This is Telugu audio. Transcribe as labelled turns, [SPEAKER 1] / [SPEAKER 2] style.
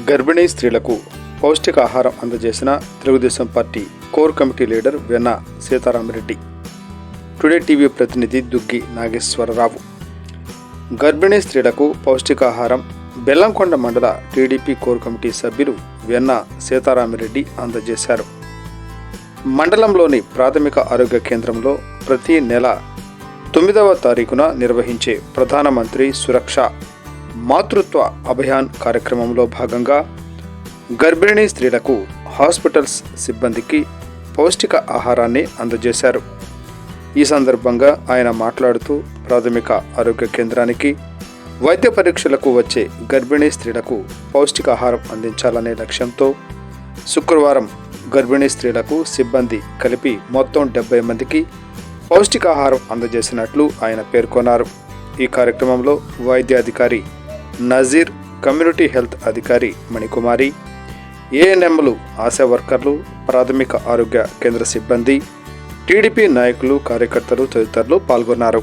[SPEAKER 1] గర్భిణీ స్త్రీలకు పౌష్టికాహారం అందజేసిన Telugudesam party core committee leader Venna Sitaramareddy. Today TV ప్రతినిధి దుగ్గి నాగేశ్వరరావు. గర్భిణీ స్త్రీలకు పౌష్టికాహారం బెల్లంకొండ మండల టీడీపీ కోర్ కమిటీ సభ్యులు వెన్న సీతారామరెడ్డి అందజేశారు. మండలంలోని ప్రాథమిక ఆరోగ్య కేంద్రంలో ప్రతి నెల తొమ్మిదవ తారీఖున నిర్వహించే ప్రధానమంత్రి సురక్ష మాతృత్వ అభియాన్ కార్యక్రమంలో భాగంగా గర్భిణీ స్త్రీలకు హాస్పిటల్స్ సిబ్బందికి పౌష్టిక ఆహారాన్ని అందజేశారు. ఈ సందర్భంగా ఆయన మాట్లాడుతూ ప్రాథమిక ఆరోగ్య కేంద్రానికి వైద్య పరీక్షలకు వచ్చే గర్భిణీ స్త్రీలకు పౌష్టికాహారం అందించాలనే లక్ష్యంతో శుక్రవారం గర్భిణీ స్త్రీలకు సిబ్బంది కలిపి మొత్తం డెబ్బై మందికి పౌష్టికాహారం అందజేసినట్లు ఆయన పేర్కొన్నారు. ఈ కార్యక్రమంలో వైద్యాధికారి నజీర్ కమ్యూనిటీ హెల్త్ అధికారి మణికుమారి ఏఎన్ఎంలు ఆశా వర్కర్లు ప్రాథమిక ఆరోగ్య కేంద్ర సిబ్బంది టీడీపీ నాయకులు కార్యకర్తలు తదితరులు పాల్గొన్నారు.